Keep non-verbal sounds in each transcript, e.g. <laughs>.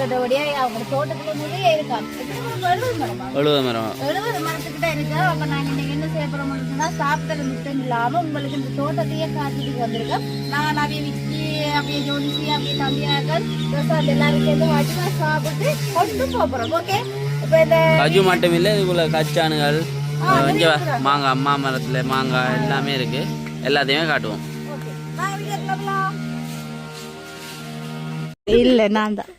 அவங்க தோட்டத்துல இருக்காங்க. எழுபது மரமா? எழுபது மரம். எழுபது மரத்துக்கிட்ட இருக்கு? அப்ப நாங்க இன்னைக்கு என்ன செய்ய போறோம்னா சாப்பிட்டது மிச்சம் இல்லாம உங்களுக்கு இந்த தோட்டத்தையே காத்துட்டு வந்திருக்கோம் நான் அப்படியே விக்கி அப்படியே ஜோடிசி அப்படியே தம்பியாக்கள் பிரசாத் எல்லாரும் சேர்ந்து வச்சு சாப்பிட்டு கொண்டு போறோம் ஓகே இப்ப இந்த கஜு மட்டும் இல்லை இதுக்குள்ள கச்சானுகள் இங்கே மாங்காய் மாமரத்தில் மாங்காய் எல்லாமே இருக்கு. எல்லாத்தையுமே காட்டுவோம். இல்ல நான் தான்.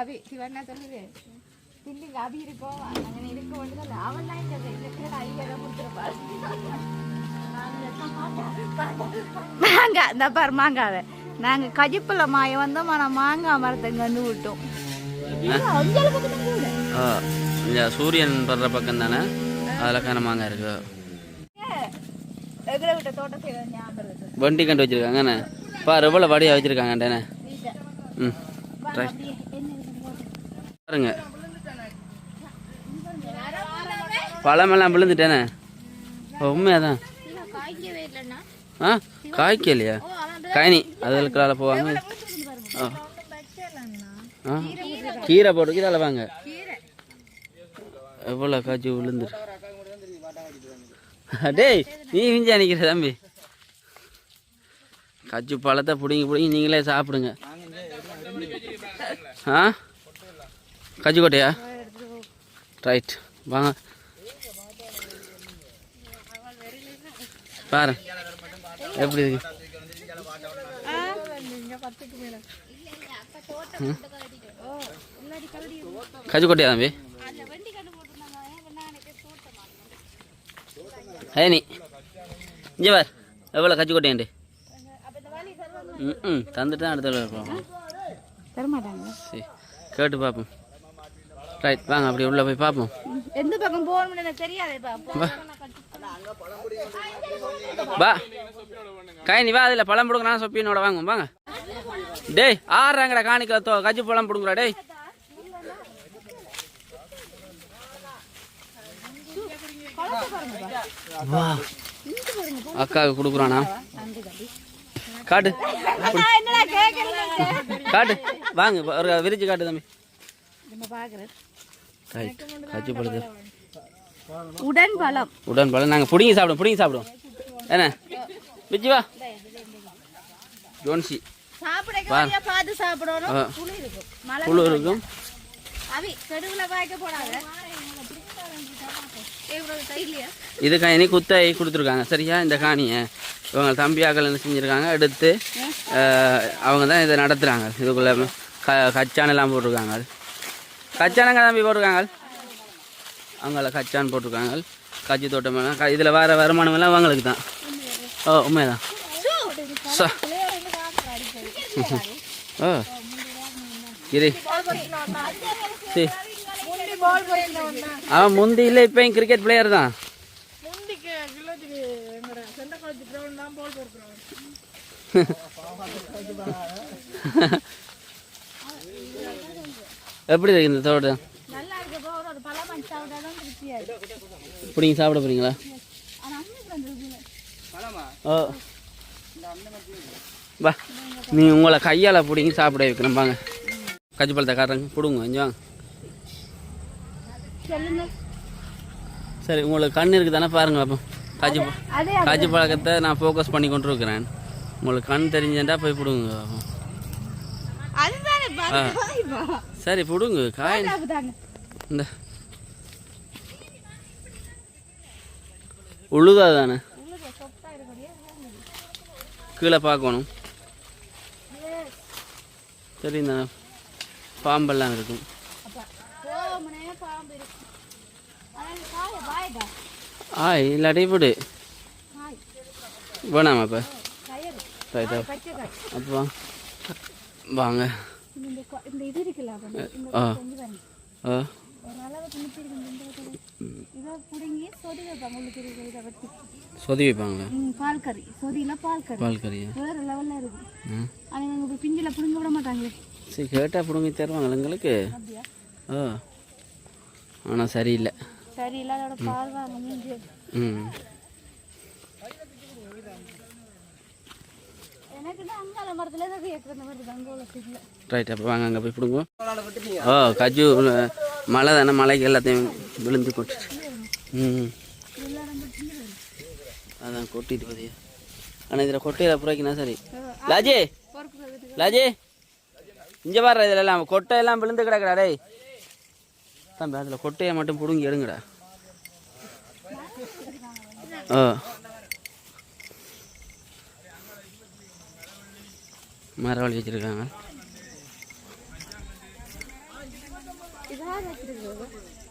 அபி சிவண்ணா சொல்லுது. தில்லிங்க அபி இருக்கோம் அங்கே இருக்க வேண்டியதில்ல அவன் தான் இந்த இருக்கிற ஐயாயிரம் கொடுத்துருப்பாரு மாங்காய் இந்த பாரு மாங்காவை. நாங்க கஜிப்புல மாய வந்தோம் ஆனா மாங்காய் மரத்தை இங்க வந்து விட்டோம். இந்த சூரியன் படுற பக்கம் தானே? அதில் காண மாங்காய் இருக்கு. வண்டி கண்டு வச்சிருக்காங்கண்ணே பாரு எவ்வளோ வடியாக வச்சிருக்காங்கண்ணே ம். பாருங்க. பழமெல்லாம் விழுந்துட்டேனே. உண்மையாதான். ஆ காய்க்கலையா? காய்னி கால போவாங்க ஆ. ஆ. கீரை போட்டு கீரை வாங்க. எவ்வளோ காய்ச்சி விழுந்துரு. டேய் நீ மிஞ்சி அணிக்கிற தம்பி. கச்சு பழத்தை பிடிங்கி பிடிங்கி நீங்களே சாப்பிடுங்க. ஆ? கச்சு கொட்டையா ரைட் வாங்க. பாரு. எப்படி இருக்கு? கஜிக்கோட்டையா தம்பி? ஏனி இங்கே பார். எவ்வளோ கஜிக்கோட்டையாண்டு? ம் ம். தந்துட்டு தான் அடுத்த போகணும். சரி கேட்டு பார்ப்போம். ரைட் வாங்க அப்படி உள்ளே போய் பார்ப்போம். எந்த பக்கம் போகணும்னு எனக்கு தெரியாதேப்பா வா. கைனி வா அதில் பழம் பிடுங்க நான் சொப்பினோட வாங்க வாங்க. டேய் ஆறாங்கடா காணிக்கல தோ கஜி பழம் பிடுங்குறா டேய். அக்காவுக்கு கொடுக்குறானா காட்டு. காட்டு. வாங்க ஒரு விரிச்சு காட்டு தம்பி. கஜி பழத்து உடன் பழம். உடன் பழம். நாங்கள் பிடிங்கி சாப்பிடுவோம் பிடிங்கி சாப்பிடுவோம். என்ன? பிச்சு வா. ஜோன்சி. பார்த்து சாப்பிடணும். புழு இருக்கும். இது காணி குத்தாய் கொடுத்துருக்காங்க. சரியா? இந்த காணியை. இவங்க தம்பியாக்கள் என்ன செஞ்சுருக்காங்க எடுத்து அவங்க தான் இதை நடத்துகிறாங்க இதுக்குள்ளே க கச்சானெல்லாம் போட்டிருக்காங்க. கச்சானங்க தம்பி போட்டிருக்காங்க. அவங்கள கச்சான் போட்டிருக்காங்க. கச்சி தோட்டமெல்லாம் க இதில் வர வருமானம் எல்லாம் அவங்களுக்கு தான். ஓ உண்மைதான். சோ. ஓ. கிரி சரி அவன் முந்தி இல்லை இப்போ கிரிக்கெட் பிளேயர் தான். <laughs> எப்படி இருக்கு இந்த தோட்டம் இருக்கு. பிடிங்க சாப்பிட இதுல ஓ. வா நீ உங்களை கையால் பிடிங்கி சாப்பிட வைக்கணும் வாங்க. கஞ்சி பழத்தை காட்டுறேங்க பிடுங்க கொஞ்சம் சரி உங்களுக்கு கண் இருக்குது தானே பாருங்க அப்போ. அதே காய்ச்சி பழக்கத்தை நான் ஃபோக்கஸ் பண்ணி கொண்டு இருக்கிறேன். உங்களுக்கு கண் தெரிஞ்சேன்டா போய் பிடுங்க. சரி பிடுங்க காய். இந்த. உழுதா தானே கீழே பார்க்கணும். சரி இந்த பாம்பெல்லாம் இருக்கும். ஆய் இல்லாட்டி காய். வேணாமா இப்போ ரைட்டா அப்போ வாங்க இந்த கொ- இந்த இது இருக்குல்ல அப்ப இந்த ஆ ஆ சொதி வைப்பாங்களா பால் கறி சொதியில பால் கறி பால் கறியா வேற லெவல்ல இருக்கு அது இவங்க பிஞ்சில பிடுங்க விட மாட்டாங்களே சரி கேட்டால் பிடுங்கி தருவாங்களா எங்களுக்கு ஆ ஆனால் சரியில்லை சரி இல்ல அதோட பால் வாங்க ம் என்ன எனக்கு தான் அங்கால மரத்துல தான் கேட்கறது வருது அங்க உள்ள சீட்ல ரைட் அப்போ வாங்க அங்கே போய் பிடுங்க ஓ கஜு மழை தானே மலைக்கு எல்லாத்தையும் விழுந்து கொட்டிட்டு ம் அதான் கொட்டிட்டு போதியா. ஆனால் இதில் கொட்டையில் அப்புறம்னா சரி. லாஜே லாஜே இங்கே வர்ற இதில் எல்லாம் கொட்டையெல்லாம் விழுந்து கிடக்குடா டேய். தம்பி அதில் கொட்டையை மட்டும் பிடுங்கி எடுங்கடா. ஓ. மரவழி வச்சுருக்காங்க.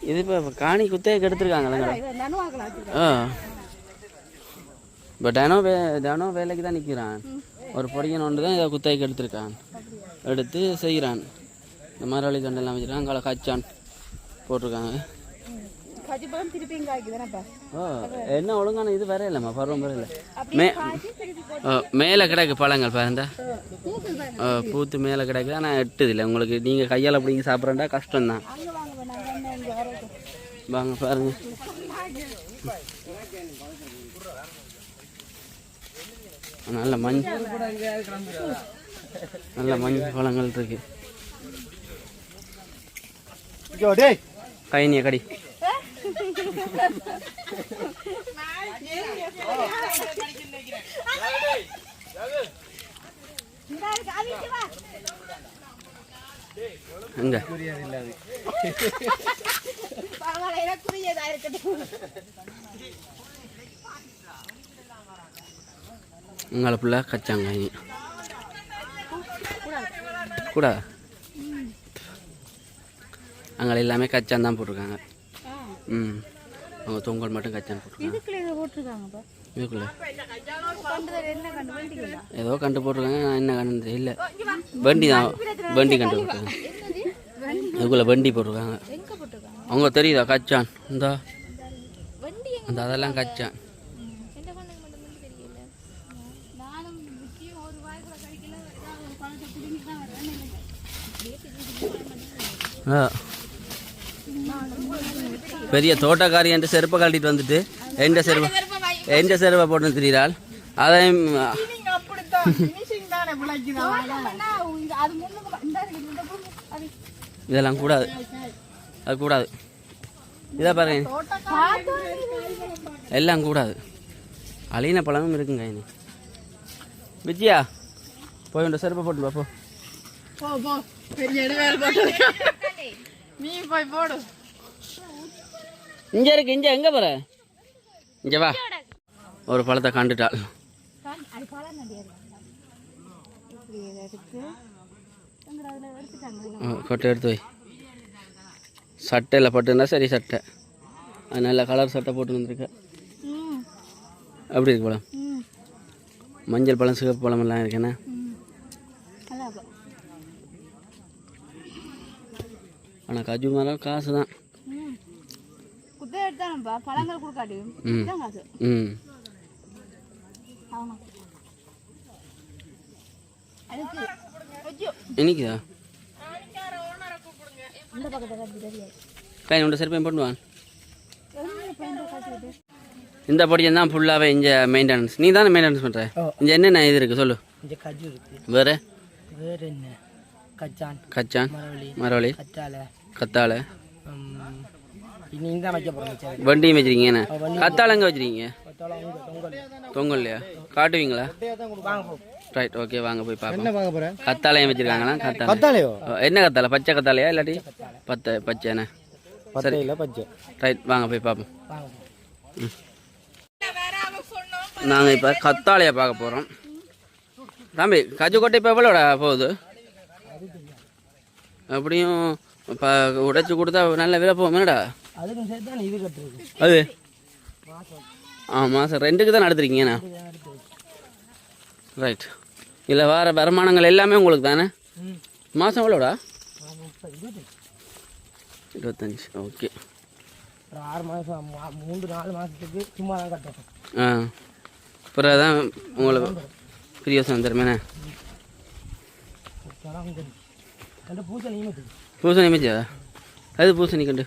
இது இப்போ காணி குத்தையை நனுவாக்கலாம் ஆ. இப்போ டனோ வே டனோ வேலைக்கு தான் நிற்கிறான் ஒரு பொடியன் ஒன்று தான் இதை குத்தாய்க்கு எடுத்திருக்கான் எடுத்து செய்கிறான் இந்த மரவள்ளி கண்டெல்லாம் வச்சுருக்கான். அங்கே காய்ச்சான் போட்டிருக்காங்க. கஜிபலம் திருப்பி இங்க ஆக்கிதானப்பா ஓ என்ன ஒழுங்கான இது வேற இல்லைம்மா பருவம் வேற இல்லை. அப்படியே மே மேலே கிடக்கு பழங்கள் பாருந்தா பூக்கள் பாருங்க ஓ, பூத்து மேலே கிடக்கு ஆனால் எட்டுது இல்லை. உங்களுக்கு நீங்கள் கையால் பிடிங்கி சாப்பிட்றா கஷ்டம்தான். வாங்க பாருங்க. நல்ல மஞ்சள் நல்ல மஞ்சள் பழங்கள் இருக்கு. கைனிய கடி. இருக்கட்டும் உங்களை பிள்ளை கச்சாங்க கூட. அங்கே எல்லாமே கச்சான் தான் போட்டிருக்காங்க. ம். அவங்க தொங்கல் மட்டும் கச்சான் போட்டிருக்காங்க. இதுக்குள்ள ஏதோ கண்டு போட்டிருக்காங்க நான் என்ன கண்டு தெரியல. வண்டி தான் வண்டி கண்டு போட்டிருக்காங்க. இதுக்குள்ள வண்டி போட்டிருக்காங்க. அவங்க தெரியுதா கச்சான்? இந்த. அந்த அதெல்லாம் கச்சான். ஆ. பெரிய தோட்டக்காரி என்று செருப்பை கழட்டிட்டு வந்துட்டு எந்த செருப்பை எந்த செருப்பை போட்டு திரிகிறாள் அதையும் இதெல்லாம் கூடாது. அது கூடாது. இதை பாருங்க. எல்லாம் கூடாது. அழின பழமும் இருக்குங்க இனி. விஜயா போய் உண்ட செருப்பை போட்டு போ. போ போ. பெரிய நீ போய் போடு. இங்கே இருக்கு இங்கே எங்கே போற? இங்கே வா. ஒரு பழத்தை கண்டுட்டாள். எடுத்து கொட்டை எடுத்து வை. சட்டையில் போட்டுருந்தா சரி சட்டை. அது நல்ல கலர் சட்டை போட்டு வந்திருக்க. அப்படி இருக்கு பழம்? மஞ்சள் பழம் சிவப்பு பழம் எல்லாம் இருக்குண்ணே ஆனால் கஜு மரம் காசு தான் எடுத்தானப்பா பழங்கள் கொடுக்காட்டி. ம். இதான் காசு. இன்னைக்குதா இந்த பக்கத்தில் உண்ட காய்ச்சிக்கிட்டு இந்த படியம் தான் ஃபுல்லாகவே இங்கே மெயின்டெனன்ஸ் நீ தானே மெயின்டெனன்ஸ் பண்ணுற இங்கே என்னென்ன இது இருக்குது சொல்லு. வேறு? வேற என்ன? கச்சான் கச்சான் மரவள்ளி. மரவள்ளி. கத்தாழை. கத்தாழை. ம், இனி தான் வைக்க போகிறோம் சரி வண்டியும் வச்சுருக்கீங்க என்ன? கத்தாழை எங்கே வச்சுருக்கீங்க? தொங்கல்லையா? காட்டுவீங்களா? ரைட் ஓகே வாங்க போய் பார்ப்போம். கத்தாழையும் வச்சுருக்காங்களா? கத்தாழை பத்தாலையோ ஓ, என்ன கத்தாழை பச்சை கத்தாழையா இல்லாட்டி பத்தை பச்சைண்ணே பத்தையில பச்சை. ரைட் வாங்க போய் பார்ப்போம். நாங்கள் இப்போ கத்தாழையை பார்க்க போகிறோம் தம்பி கஜுக்கொட்டை இப்போ எவ்வளோடா போகுது? அப்படியும் இப்போ உடைச்சி கொடுத்தா நல்ல விலை போகுமேடா அதுக்கும் சேர்த்து தான் இது கட்டுறது. அது? ஆ மாதம் ரெண்டுக்கு தான் நடத்துறீங்கண்ணா ரைட் இல்லை வேறு வருமானங்கள் எல்லாமே உங்களுக்கு தானே? மாதம் எவ்வளோடா இருபத்தஞ்சி. ஓகே ஆறு மாதம் மூன்று நாலு மாதத்துக்கு சும்மா தான் கட்டணும் ஆ. அப்புறம் தான் உங்களுக்கு பிரியோசனம் தருமேண்ணே உங்க அந்த பூசை நியமத்துக்கு பூசணி மிச்சா அது பூசணி கண்டு?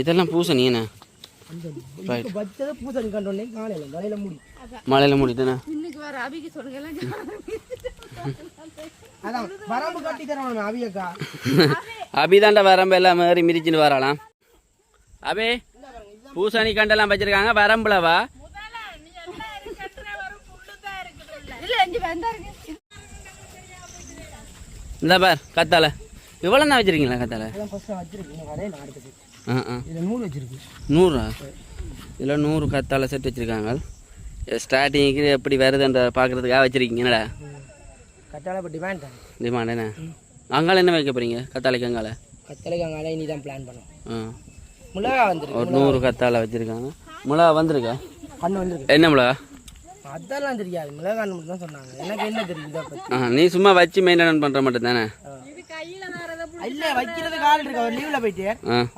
இதெல்லாம் பூசணி முடி மழையில் அவியக்கா. அபிதாண்ட வரம்பு எல்லாம் மாதிரி மிதிச்சுட்டு வரலாம் அபி பூசணி கண்டெல்லாம் வச்சிருக்காங்க வரம்புலவா இல்ல இங்க வந்தாருங்க இந்த பார் கத்தால. இவ்வளோ தான் வச்சிருக்கீங்களா கத்தால? ஆ ஆ இதில் நூல் வச்சிருக்கு. நூறா? இதில் நூறு கத்தால செட் வச்சுருக்காங்க. ஸ்டார்டிங்க்கு எப்படி வருதுன்ற பார்க்குறதுக்காக வச்சுருக்கீங்க. என்னடா? கத்தாழை இப்போ டிமாண்ட் டிமாண்ட் என்ன அங்கால என்ன வைக்க போகிறீங்க கத்தாலைக்கு அங்கால? கத்தலைக்கு அங்கே இனி தான் பிளான் பண்ணோம் ஆ மிளகா வந்துருக்கு ஒரு நூறு கத்தால வச்சுருக்காங்க. மிளகா வந்திருக்கா? கண்ணு வந்துருக்கு. என்ன மிளகா? அதெல்லாம் தெரியாது. மிளகான்னு மட்டும் தான் சொன்னாங்க. எனக்கு என்ன ஆ நீ சும்மா வச்சு மெயின்டைன் பண்ணுற மட்டும் தானே இல்லை வைக்கிறதுக்கு ஆள் இருக்கு? அவர் லீவில் போயிட்டு.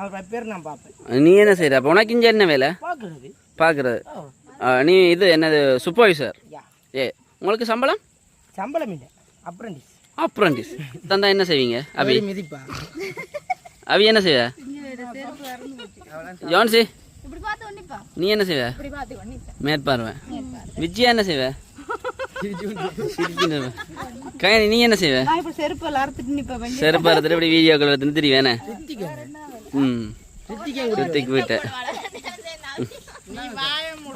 அவர் பேர் நான் பார்ப்பேன். நீ என்ன செய்கிற அப்போ உனக்கு இங்கே என்ன வேலை? பார்க்குறது. பார்க்குறது. நீ இது என்னது சூப்பர்வைசர் ஏ உங்களுக்கு சம்பளம்? சம்பளம் இல்லை அப்ரண்டிஸ் அப்ரண்டிஸ் தந்தா என்ன செய்வீங்க அபி? மிதிப்பா. அபி என்ன செய்வ? ஜான்சி? நீ என்ன செய்வ? மேற்பார்வை. விஜயா என்ன செய்வ? <laughs> கயனி நீ என்ன செய்வ? நான் இப்ப செருப்பு அறுத்துட்டு நிப்பேன் செருப்பு அறுத்துட்டு இப்படி வீடியோக்கள் எடுத்துன்னு திரிவேனே? ம். ரித்திக் வீட்டை.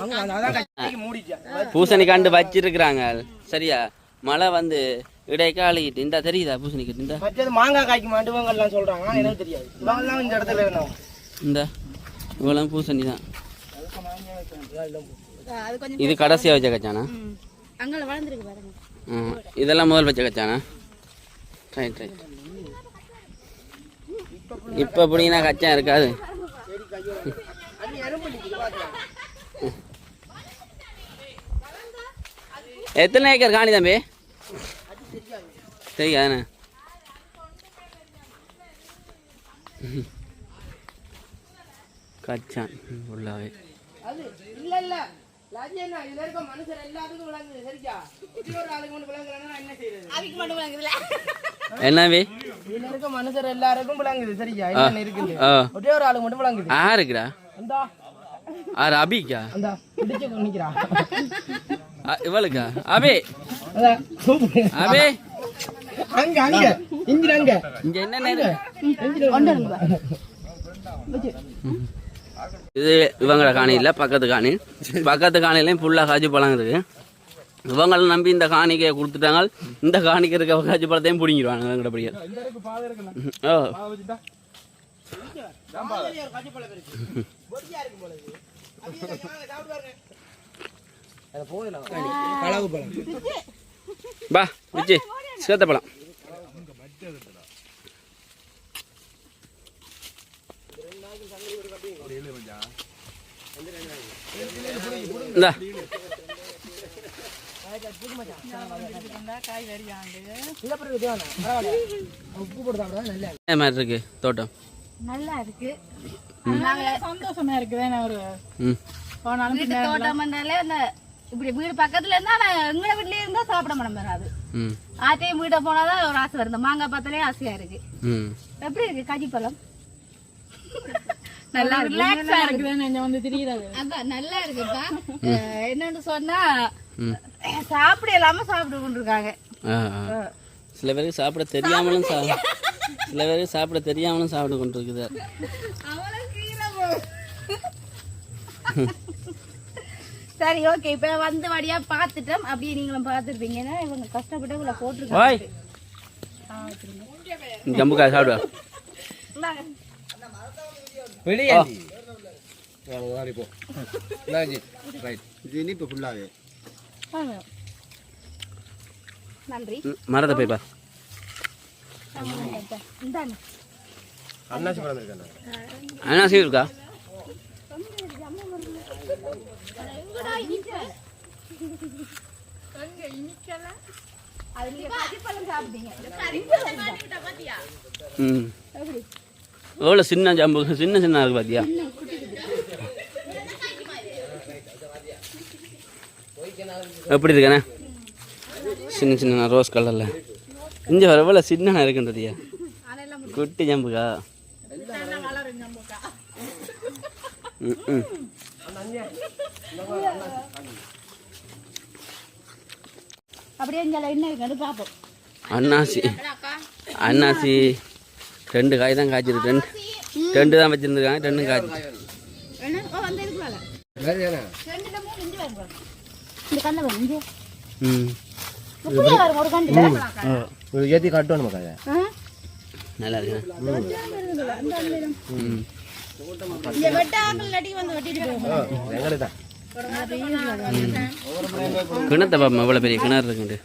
அவங்க அதான் கட்டி மூடிச்சா பூசணி கண்டு வச்சிருக்கிறாங்க சரியா? மழை வந்து இடைக்காலிட்டு இந்த தெரியுதா பூசணி கட்டு இந்த மாங்காய் காய்க்கு மாட்டுவங்கலாம் சொல்றாங்க எனக்கு தெரியாது. இவங்கெல்லாம் இந்த இடத்துல இருந்தவங்க இந்த இவ்வளோ பூசணி தான். அது கொஞ்சம் இது கடைசியாக வச்ச கச்சானா? ம். அங்கால வளர்ந்துருக்கு பாருங்க. இதெல்லாம் முதல் வச்ச கச்சானா ரைட் ரைட் இப்போ பிடிங்கினா கச்சா இருக்காது. எத்தனை ஏக்கர் காணி தம்பி? தெரியாதுண்ணே. கச்சான் ஃபுல்லாகவே அது இல்ல இல்ல லஜ்ஜனா இதுல இருக்க மனுஷர் எல்லாத்துக்கும் விளங்குது சரிக்கா? இப்படி ஒரு ஆளுக்கு மட்டும் விளங்குறேன்னா நான் என்ன செய்யறது அதுக்கு மட்டும் வளர்க்குதுல என்னவே? இதுல இருக்க மனுஷர் எல்லாருக்கும் விளங்குது சரிக்கா? என்ன இருக்குது? ஆ. ஒரே ஒரு ஆளுக்கு மட்டும் விளங்குது. யாருக்குடா அந்த. ஆறு அபிக்கா அந்த பிடிச்சு நிக்கிறா. அ- இவளுக்கா? அபி? அதான் கூப்பிடு. அபி? அங்க அங்க. இங்க அங்க. இங்க என்ன நேரம் இது இவங்களோட காணி இல்லை பக்கத்து காணி. பக்கத்து காணிலையும் ஃபுல்லாக காஜு பழம் இருக்கு. இவங்களை நம்பி இந்த காணிக்கையை கொடுத்துட்டாங்க. இந்த காணிக்கு இருக்க காஜு பழத்தையும் பிடிங்கிடுவாங்க எங்கடபடியா ஓ. களவு பழம் பா சேத்த பழம் இந்தா இல்ல பிறகு தேவனா பரவாயில்ல உப்பு போட்டு சாப்பிடா நல்லா இருக்கு. என்ன மாதிரி இருக்கு தோட்டம். நல்லா இருக்கு. சந்தோஷமா ஒரு போனாலும் அந்த இப்படி வீடு பக்கத்துல இருந்தா நான் எங்களை வீட்லயே இருந்தா சாப்பிட மனம் வராது ம். ஆட்டையும் வீட்டை போனாதான் ஒரு ஆசை வருது. மாங்காய் பார்த்தாலே ஆசையா இருக்கு. ம். எப்படி இருக்கு? காஜி பழம். நல்லா இருக்கு ரிலாக்ஸா தெரியுறது. அதான் நல்லா இருக்குப்பா. என்னன்னு சொன்னா. சாப்பிட இல்லாம சாப்பிட்டு கொண்டிருக்காங்க. சில பேருக்கு சாப்பிட தெரியாமலும் சில பேருக்கு சாப்பிட தெரியாமலும் சாப்பிட்டு கொண்டு இருக்குது சரி ஓகே இப்ப வந்து வழியா பாத்துட்டோம் அப்படியே நீங்களும் பாத்துருப்பீங்கன்னா இவங்க கஷ்டப்பட்டு இவ்வளவு ஓய் போட்டிருக்காங்க ஜம்புக்கா சாப்பிடுவா. வெளியாண்டி. நன்றி. மரத்தை போய் அண்ணாசி இருக்கா அது நீங்க ம். எவ்வளோ சின்ன ஜம்பு? சின்ன சின்ன இருக்கு பாத்தியா? எப்படி இருக்கண்ணே சின்ன சின்ன ரோஸ் கலரில் இங்கே வர எவ்வளோ சின்ன இருக்குன்றதியா குட்டி ஜம்புக்கா? ம் ம். அப்படியே என்ன இருக்குன்னு பார்ப்போம் அன்னாசி அன்னாசி ரெண்டு காய் தான் காய்ச்சிருக்கு ரெண்டு ரெண்டு தான் வச்சுருந்துருக்காங்க ரெண்டும் காய்ச்சி ஏற்றி காட்டுவோம் நமக்கு அதை நல்லா இருக்கு கிணத்தை பாப்போம் எவ்வளோ பெரிய கிணறு இருக்குண்டு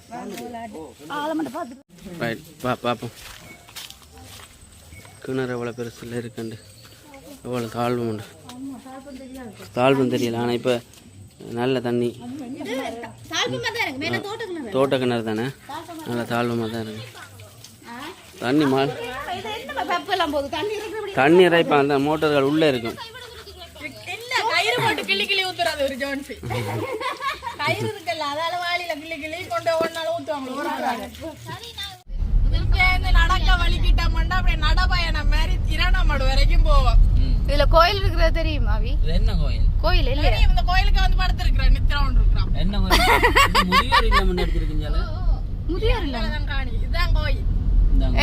ரைட் பா பார்ப்போம் கிணறு எவ்வளோ பெருசில் இருக்குண்டு? எவ்வளோ தாழ்வு உண்டு? தாழ்வும் தெரியல. ஆனால் இப்போ நல்ல தண்ணி. தோட்ட கிணறு தானே? நல்ல தாழ்வமாக தான் இருக்கு. தண்ணி மா தண்ணி இறைப்பா. அந்த மோட்டர்கள் உள்ளே இருக்கும். இல்ல கயிறு கிள்ளி கிள்ளி இருக்குல்ல அதால வாளியில கிள்ளி கிள்ளி கொண்டு ஒன்னால ஊத்துவாங்க இருந்து நடக்க வலிக்கிட்டோம்னா அப்படியே நடபயணம் மாதிரி திரணமடு வரைக்கும் போவோம். இதுல கோயில் இருக்கிறது தெரியுமா அவி இது என்ன கோயில்? கோயில் இல்ல தெரியும் இந்த கோயிலுக்கு வந்து படுத்திருக்கிறேன் நித்திரம் இருக்கிறோம் என்ன கோயில்? முதியோர் இல்லம் எடுத்துருக்கீங்களா முதியோர் இல்ல இதான் காணி. இதுதான் கோயில்.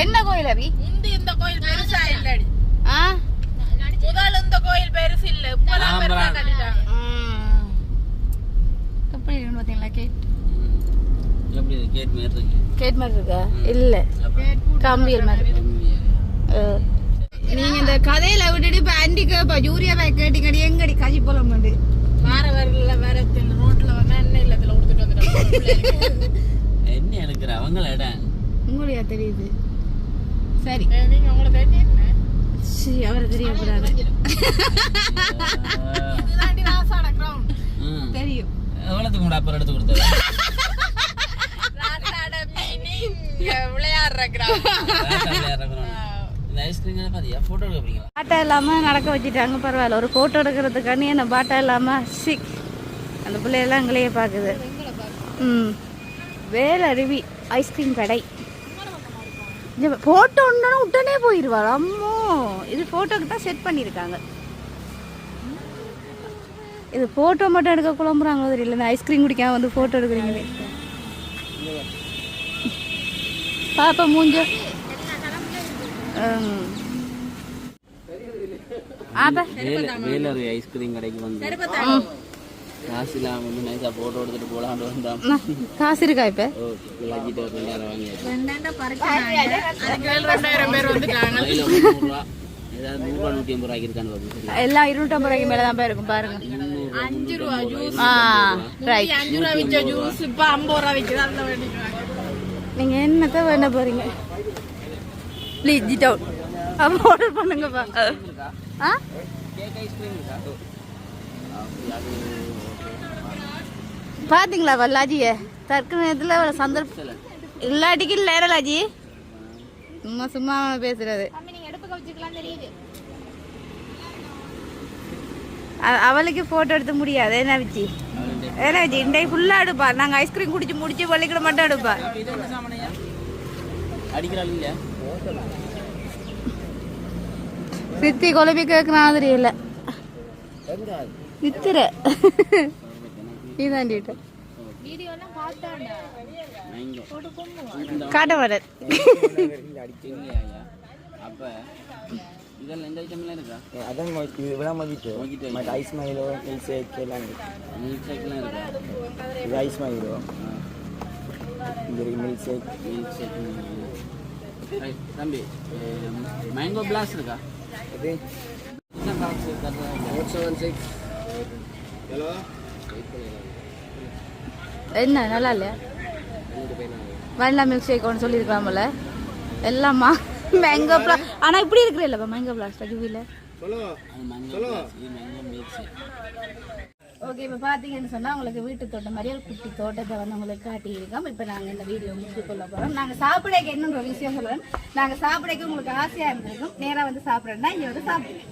என்ன கோயில் அவி முந்தி இந்த கோயில் பெருசா இல்லடி. ஆ? முதல் இந்த கோயில் பெருசு இல்ல. இப்பதான் பெருசா கட்டிட்டாங்க. எப்படி இருக்குன்னு பாத்தீங்களா கேட் எப்படி கேட் மாரி இருக்கு? கேட் மாதிரி இருக்கா? இல்ல. கம்பியல் மாதிரி. நீங்க இந்த கதையில விட்டுட்டு இப்ப ஆன்டிக்கு இப்ப யூரியா பேக் கேட்டீங்கடி எங்கடி கஜி போலம் உண்டு வார வரல வேற ரோட்ல வந்து எண்ணெய் இல்லத்துல கொடுத்துட்டு வந்துட்டாங்க என்ன எடுக்கிற அவங்கள இடம் உங்களையா தெரியுது? சரி. நீங்க உங்களுக்கு தெரியும் அவரை தெரியக்கூடாது. தெரியும். எவ்வளோத்துக்கு கூட அப்புறம் எடுத்து கொடுத்தது? விளையாடுற ஃபோட்டோ பாட்டா இல்லாம நடக்க வச்சுட்டாங்க பரவாயில்ல. ஒரு போட்டோ எடுக்கிறதுக்காண்டி என்ன பாட்டா இல்லாம சிக் அந்த பிள்ளையெல்லாம் எங்களையே பார்க்குது. ம். வேலை அருவி ஐஸ்கிரீம் கடை. போட்டோ ஒன்று உடனே போயிடுவாள் அம்மோ. இது போட்டோக்கு தான் செட் பண்ணியிருக்காங்க. இது போட்டோ மட்டும் எடுக்க குழம்புறாங்களோ தெரியல. இந்த ஐஸ்கிரீம் குடிக்காம வந்து போட்டோ எடுக்கிறீங்களே. பாப்பா மூஞ்ச வேலர் ஐஸ்கிரீம் கடைக்கு வந்து காசு இல்லாமல் வந்து நைஸாக ஃபோட்டோ எடுத்துட்டு போகலான்னு வந்தான் அம்மா, காசு இருக்கா இப்ப ஓ விளாக்கிட்டு ஒரு ரெண்டாயிரம் வாங்கியாச்சு நூறுரூவா நூற்றி ஐம்பது ரூபாய்க்கு இருக்கான்னு பார்ப்போம் எல்லாம் இருநூற்றம்பது ரூபாய்க்கு மேல தான் போயிருக்கும் பாருங்க. அஞ்சு ரூபா ஜூஸ் ஆ ரைட் அஞ்சு ரூபா விற்ற ஜூஸ் இப்ப ஐம்பது ரூபா விற்கிது அதுல வேண்டிக்கிறாங்க நீங்க என்னத்த வேண்ட போறீங்க? ப்ளீஸ் ஜிட் அவுட் அப்போ ஆர்டர் பண்ணுங்கப்பா ஆ. கேக் ஐஸ்கிரீம் இருக்கா பாத்தீங்களா வல்லாஜிய தற்க நேரத்தில் ஒரு சந்தர்ப்பம் இல்லாட்டிக்கு இல்லை லாஜி? சும்மா சும்மா அவன் பேசுறது. அவளுக்கு போட்டோ எடுக்க முடியாது. என்ன விச்சி என்ன விச்சி இன்றைக்கு ஃபுல்லாக எடுப்பா. நாங்கள் ஐஸ்கிரீம் குடிச்சு முடிச்சு பள்ளிக்கூட மட்டும் எடுப்பா. இது என்ன சாமானையா அடிக்கிறாள் இல்லையா சித்தி குழம்பி கேட்கணும் தெரியல நித்திர இதாண்டிட்ட காட்ட மாட்டேன் இல்லையா அப்போ இதெல்லாம் எந்த ஐட்டம்லாம் இருக்கா அதான் இது மதிப்பு மதிப்பு. மற்ற ஐஸ் மயிலோ மில்க் ஷேக் எல்லாம் இருக்கு மில்க் ஷேக்லாம் இருக்கா இது ice Milo milk shake milk shake தம்பி மேங்கோ பிளாஸ் இருக்கா இது இருக்கா செவன் சிக்ஸ் என்ன நல்லா இல்லையா வனிலா மில்க் ஷேக் ஒன்று சொல்லியிருக்கலாம்ல எல்லாமா மேங்கோ பிளா ஆனால் இப்படி இருக்கிற இல்லைப்பா மேங்கோ பிளாஸ்ட் ஷேக் ஓகே இப்போ பார்த்தீங்கன்னு சொன்னால் உங்களுக்கு வீட்டு தோட்டம் மாதிரி ஒரு குட்டி தோட்டத்தை வந்து உங்களுக்கு காட்டியிருக்கோம். இப்போ நாங்கள் இந்த வீடியோ முடிச்சு கொள்ள போகிறோம் நாங்கள் சாப்பிடக்கு என்ன ஒரு விஷயம் சொல்கிறேன் நாங்கள் சாப்பிடக்கு உங்களுக்கு ஆசையாக இருந்திருக்கும். நேராக வந்து சாப்பிட்றேன்னா இங்கே வந்து சாப்பிடுங்க.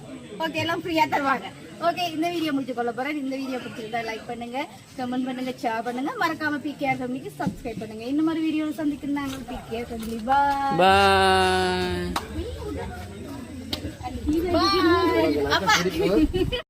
ஓகே எல்லாம் ஃப்ரீயாக தருவாங்க. ஓகே இந்த வீடியோ முடிச்சு கொள்ள போகிறேன் இந்த வீடியோ பிடிச்சிருந்தா லைக் பண்ணுங்க கமெண்ட் பண்ணுங்க ஷேர் பண்ணுங்க. மறக்காம பிகேஆர் ஃபேமிலிக்கு சப்ஸ்கிரைப் பண்ணுங்க. இந்த மாதிரி வீடியோவில் சந்திக்கிறேன் நாங்கள் பிகேஆர் ஃபேமிலி பாய் பாய் அப்பா.